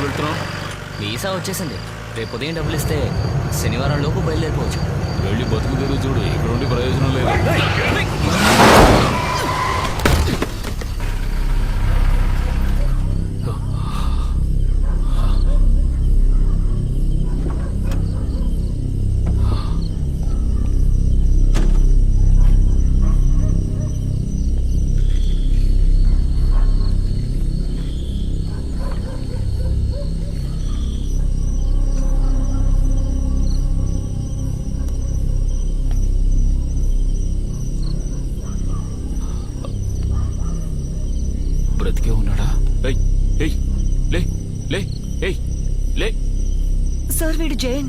ఎక్కడికి వెళ్తున్నావు? వీసా వచ్చేసింది. రేపు ఉదయం డబ్బులు ఇస్తే శనివారం లోపు బయలుదేరిపోవచ్చు. వెళ్ళి బతుకు తెరువు చూడు ఇక్కడ ఉండి ప్రయోజనం లేదు. ఉన్నాడా? సార్ వీడు జైన్.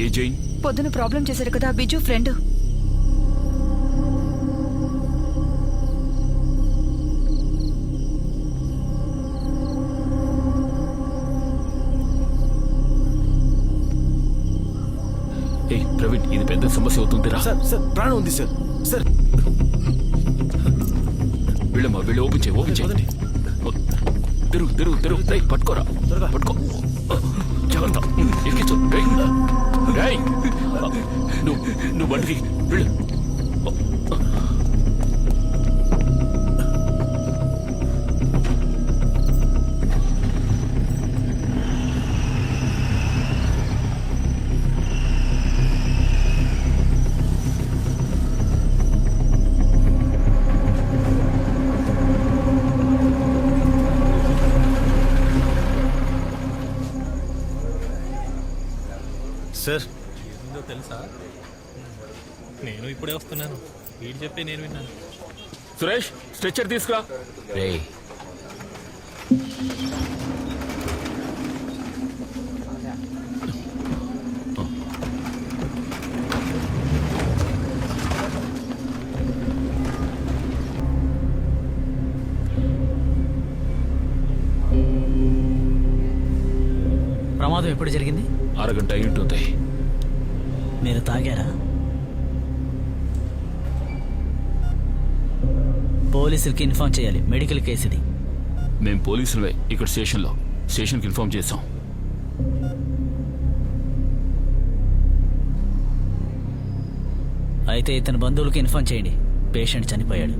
ఏ జైన్? పొద్దున ప్రాబ్లం చేశాడు కదా బిజు ఫ్రెండ్. ప్రవీణ్ ఇది పెద్ద సమస్య అవుతుందిరా. సార్ సార్ ప్రాణం ఉంది సార్. సార్. వెళ్ళమ్మా వెళ్ళి ఓపెన్ చేయి ఓపెన్ చేయి. తిరుగు తిరుగు తిరుగు. రేయ్ పట్టుకోరా. పట్టుకో. జాగ్రత్త. ఎక్కించు రేయ్ రేయ్ నువ్వు నువ్వు బండికి వెళ్ళు. నేను ఇప్పుడే వస్తున్నాను. వీడు చెప్పి నేను విన్నాను. సురేష్ స్ట్రెచ్చర్ తీసుకురా. రే ప్రమాదం ఎప్పుడు జరిగింది? అరగంట అయి ఉంటుంది మీరు తాగారా? పోలీసులకి ఇన్ఫార్మ్ చేయాలి. మెడికల్ కేసు ఇది. మేము పోలీసులవే ఇక్కడ స్టేషన్లో. స్టేషన్కి ఇన్ఫార్మ్ చేసాం అయితే ఇతని బంధువులకి ఇన్ఫార్మ్ చేయండి. పేషెంట్ చనిపోయాడు.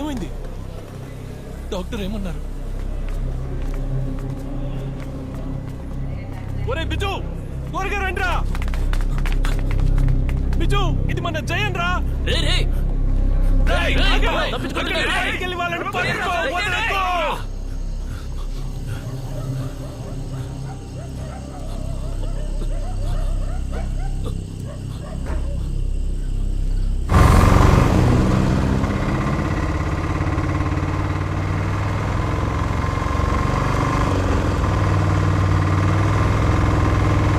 ఏమైంది? డాక్టర్ ఏమన్నారు? ఒరే బిజు త్వరగా రండిరా. బిజు ఇది మన జయన్ రా రే. రే రేయ్, రేయ్, ఆగు. తప్పించుకోండి, అక్కడికి రేయ్. బయటికి వాళ్ళని పట్టుకో, వదలొద్దు.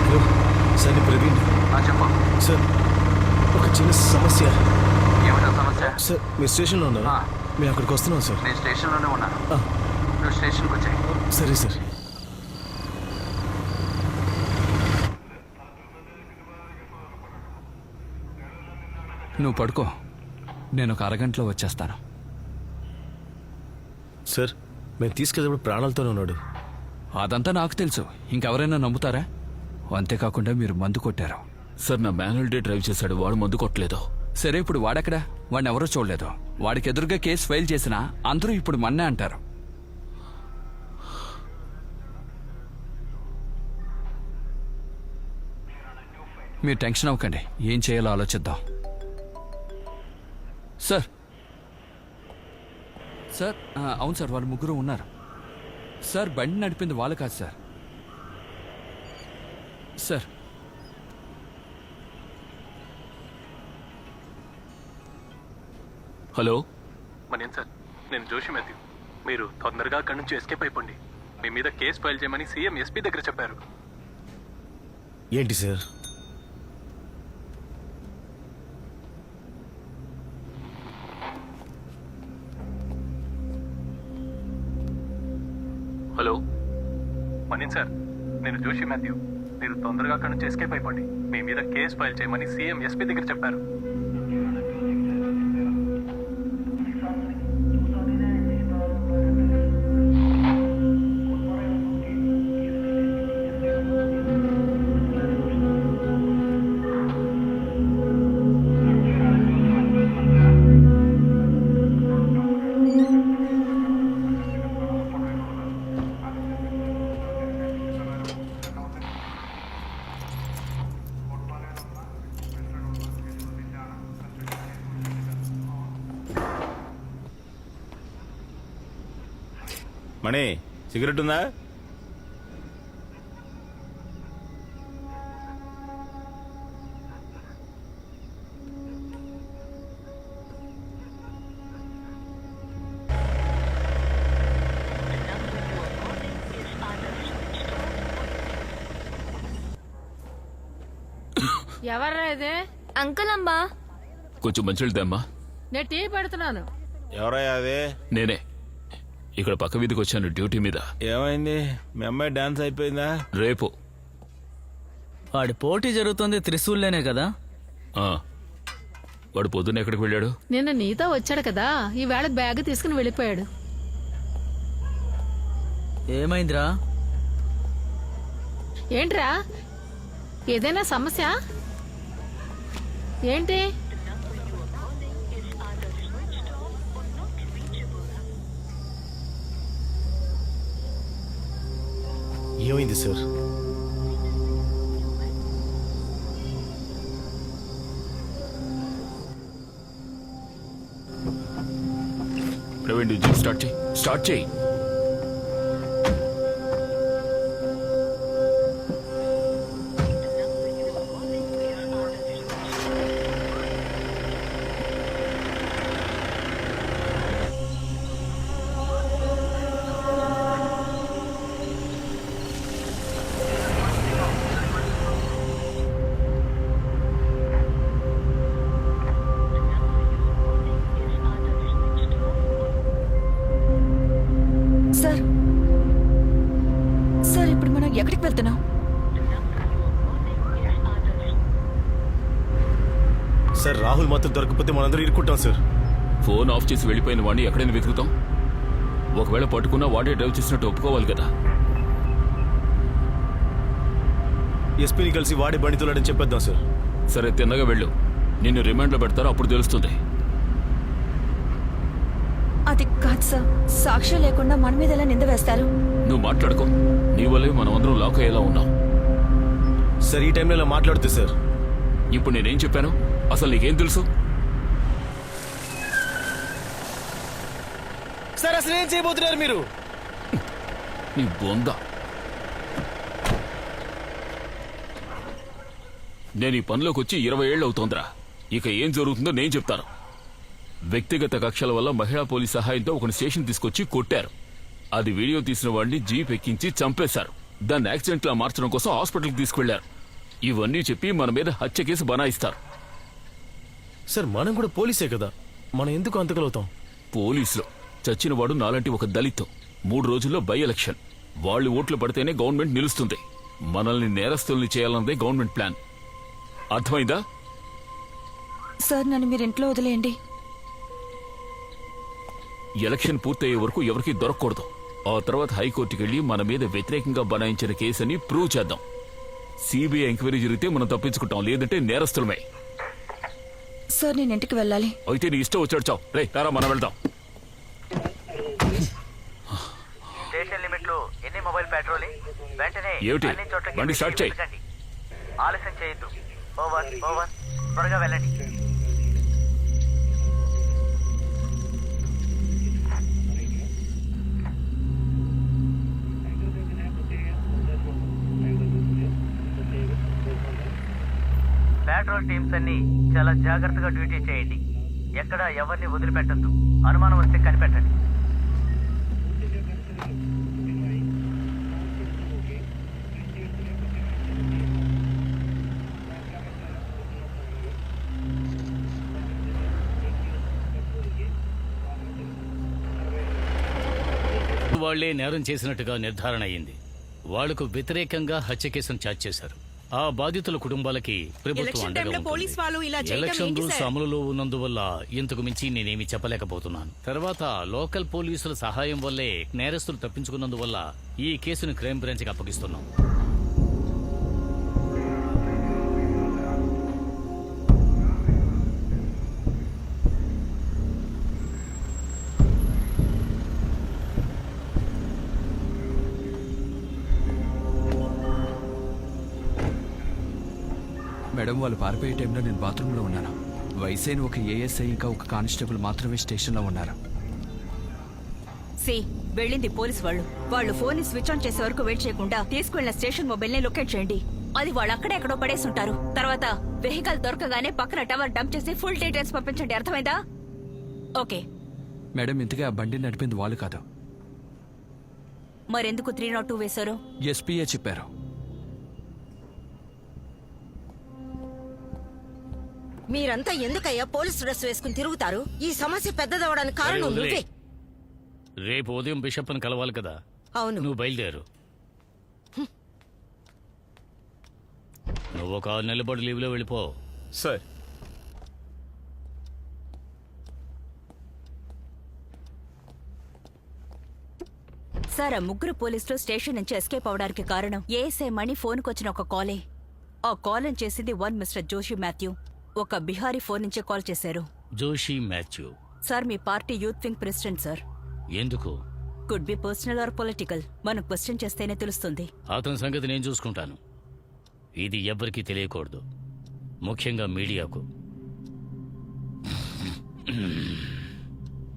హలో సార్ నేను ప్రవీణ్ చెప్పు సార్ ఒక చిన్న సమస్య ఏమిటో సమస్య సార్ మీరు స్టేషన్లో ఉన్నారు? ఆ. మేము అక్కడికి వస్తున్నాం సార్. నేను స్టేషన్లోనే ఉన్నాను. నువ్వు స్టేషన్కి వచ్చాయి. సరే సార్. నువ్వు పడుకో. నేను ఒక అరగంటలో వచ్చేస్తాను. సార్ మేము తీసుకెళ్ళినప్పుడు ప్రాణాలతోనే ఉన్నాడు. అదంతా నాకు తెలుసు. ఇంకెవరైనా నమ్ముతారా? అంతేకాకుండా మీరు మందు కొట్టారు. సార్ నా మాన్యువల్ డే డ్రైవ్ చేశాడు. వాడు మందు కొట్టలేదు. సరే ఇప్పుడు వాడెక్కడా? వాడిని ఎవరూ చూడలేదు. వాడికి ఎదురుగా కేసు ఫైల్ చేసినా అందరూ ఇప్పుడు మన్నే అంటారు. మీరు టెన్షన్ అవ్వకండి. ఏం చేయాలో ఆలోచిద్దాం. సార్. సార్ అవును సార్ వాళ్ళు ముగ్గురు ఉన్నారు. సార్ బండి నడిపింది వాళ్ళు కాదు సార్. Sir hello. మనేం సార్? నేను జోషి మాథ్యూ. మీరు తొందరగా అక్కడి నుంచి ఎస్కేప్ అయిపోండి. మీ మీద కేసు ఫైల్ చేయమని సీఎం ఎస్పీ దగ్గర చెప్పారు. ఏంటి సార్? హలో. Money sir? నేను జోషి మాథ్యూ. మీరు తొందరగా అక్కడి నుంచి ఎస్కేప్ అయిపోండి. మీ మీద కేసు ఫైల్ చేయమని సీఎం ఎస్పీ దగ్గర చెప్పారు. మణి సిగరెట్ ఉందా? ఎవర్రా ఇది? అంకుల్ అమ్మా కొంచెం మంచినీళ్ళు తెమ్మా నేను టీ పెడుతున్నాను. ఎవరయ్యా అది? నేనే. ఇక్కడ పక్క వీధికి వచ్చాను డ్యూటీ మీద. ఏమైంది? మీ అమ్మాయి డాన్స్ అయిపోయిందా? రేపు. వాడి పోటీ జరుగుతుంది త్రిశూల్లోనే కదా? ఆ. వాడు పొద్దున్న ఎక్కడికి వెళ్ళాడు? నిన్న నీతో వచ్చాడు కదా. ఈవేళ బ్యాగ్ తీసుకుని వెళ్ళిపోయాడు. ఏమైందిరా? ఏంట్రా? ఏదైనా సమస్య? ఏంటి? ఏమైంది సార్? ప్రవీణ్ జిమ్ స్టార్ట్ చేయి. స్టార్ట్ చేయి. ఎక్కడికి వెళ్తున్నాం సార్ రాహుల్ మాత్రం దొరకకపోతే మనందరం ఇరుక్కుంటాం సార్. ఫోన్ ఆఫ్ చేసి వెళ్ళిపోయిన వాడిని ఎక్కడైనా వెతుకుతాం? ఒకవేళ పట్టుకున్నా వాడే డ్రైవ్ చేసినట్టు ఒప్పుకోవాలి కదా. ఎస్పీని కలిసి వాడి బండి తోలాడని చెప్పేద్దాం సార్. సరే తిన్నగా వెళ్ళు. నిన్ను రిమాండ్లో పెడతారో అప్పుడు తెలుస్తుంది. అది కాదు సార్. సాక్ష్యం లేకుండా మన మీద ఎలా నింద వేస్తారు? నువ్వు మాట్లాడుకో. నీ వల్లే మనం అందరం లాక్ అయ్యేలా ఉన్నాం. సార్ ఈ టైంలో ఇలా మాట్లాడుతూ సార్. ఇప్పుడు నేనేం చెప్పాను? అసలు నీకేం తెలుసు? సార్ అసలు ఏం చేయబోతున్నారు మీరు? నీ బొంద. నేను ఈ పనిలోకి వచ్చి ఇరవై ఏళ్ళు అవుతోందిరా. ఇక ఏం జరుగుతుందో నేను చెప్తాను. వ్యక్తిగత కక్షల వల్ల మహిళా పోలీస్ సహాయంతో ఒక స్టేషన్ తీసుకొచ్చి కొట్టారు. అది వీడియో తీసిన వాడిని జీప్ ఎక్కించి చంపేశారు. దాన్ని యాక్సిడెంట్ లా మార్చడం కోసం హాస్పిటల్కి తీసుకెళ్ళారు. ఇవన్నీ చెప్పి మన మీద హత్య కేసు బనాయిస్తారు. సార్ మనం కూడా పోలీసే కదా? మనం ఎందుకు అంతకలవుతాం పోలీసులు. చచ్చినవాడు నాలాంటి ఒక దళిత్. మూడు రోజుల్లో బై ఎలక్షన్. వాళ్ళు ఓట్లు పడితేనే గవర్నమెంట్ నిలుస్తుంది. మనల్ని నేరస్తుల్ని చేయాలన్నదే గవర్నమెంట్ ప్లాన్. అర్థమైందా? సార్ నన్ను మీరు ఇంట్లో వదిలేయండి. ఎలక్షన్ పూర్తయ్యే వరకు ఎవరికీ దొరకకూడదు. ఆ తర్వాత హైకోర్టుకి వెళ్ళి మన మీద వ్యతిరేకంగా బనాయించిన కేసుని ప్రూవ్ చేద్దాం. సిబిఐ ఎంక్వైరీ జరిగితే మనం తప్పించుకుంటాం లేదంటే నేరస్తులమే. సార్ నేను ఇంటికి వెళ్ళాలి. అయితే నీ ఇష్టం వచ్చాడు చావు. రే తారా మనం వెళ్దాం. స్టేషన్ లిమిట్లో ఎన్ని మొబైల్ పెట్రోలింగ్ వెంటనే ఏమిటి? అన్ని చోట్లకి బండి స్టార్ట్ చేయి. వెతకండి. ఆలస్యం చేయొద్దు. ఓవర్ ఓవర్ త్వరగా వెళ్ళండి. పెట్రోల్ టీమ్స్ అన్ని చాలా జాగ్రత్తగా డ్యూటీ చేయండి. ఎక్కడ ఎవరిని వదిలిపెట్టద్దు. అనుమానం వస్తే కనిపెట్టండి. వాళ్ళే నేరం చేసినట్టుగా నిర్ధారణ అయింది వాళ్ళకు వ్యతిరేకంగా హత్య కేసును ఛార్జ్ చేశారు. ఆ బాధితుల కుటుంబాలకి ప్రభుత్వం అండగా ఉంటుంది. ఎలక్షన్ రూల్స్ అమలులో ఉన్నందువల్ల ఇంతకు మించి నేనేమి చెప్పలేకపోతున్నాను. తర్వాత లోకల్ పోలీసుల సహాయం వల్లే నేరస్తులు తప్పించుకున్నందువల్ల ఈ కేసును క్రైమ్ బ్రాంచ్కి అప్పగిస్తున్నాం. మేడం వాళ్ళు పారిపోయే టైంలో నేను బాత్రూంలో ఉన్నాను. వయసైన ఒక ఏఎస్ఐ ఇంకా ఒక కానిస్టేబుల్ మాత్రమే స్టేషన్లో ఉన్నారు. సి వెళ్ళింది పోలీస్ వాళ్ళు. వాళ్ళు ఫోన్ స్విచ్ ఆన్ చేసే వరకు వెయిట్ చేయకుండా తీసుకెళ్ళిన స్టేషన్ మొబైల్ని లొకేట్ చేయండి. అది వాళ్ళు అక్కడెక్కడో పడేసి ఉంటారు. తర్వాత వెహికల్ దొరకగానే పక్కన టవర్ డంప్ చేసి ఫుల్ డీటెయిల్స్ పంపించండి. అర్థమైందా? ఓకే. మేడం ఇంతగా బండి నడిపింది వాళ్ళు కాదు. మరెందుకు త్రీ నాట్ టూ వేశారు? ఎస్పీఏ చెప్పారు. మీరంతా ఎందుకయ్యా పోలీస్ డ్రెస్ వేసుకుని తిరుగుతారు? ఈ సమస్య పెద్దదవడానికి సరే, వదిలే. రేపు ఉదయం బిషప్ని కలవాలి కదా. అవును. నువ్వు బయలుదేరు. నువ్వు ఒక ఆరు నెలల పాటు లీవ్లో వెళ్ళిపో. సార్. సార్ ఆ ముగ్గురు పోలీసులు స్టేషన్ నుంచి ఎస్కేప్ అవడానికి కారణం. ఏఎస్ఐ మణి ఫోన్కి వచ్చిన ఒక కాలే. ఆ కాల్ చేసింది వన్ మిస్టర్ జోషి మాథ్యూ. ఒక బిహారీ ఫోన్ నుంచే కాల్ చేశారు. జోషి మాథ్యూ. సార్ మీ party youth wing president sir. ఎందుకు? Could be personal or political మనం క్వశ్చన్ చేస్తేనే తెలుస్తుంది. అతని సంగతి నేను చూసుకుంటాను. ఇది ఎవ్వరికీ తెలియకూడదు. ముఖ్యంగా మీడియాకు.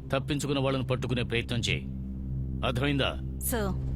తప్పించుకున్న వాళ్ళని పట్టుకునే ప్రయత్నం చేయి. అర్థమైందా? సార్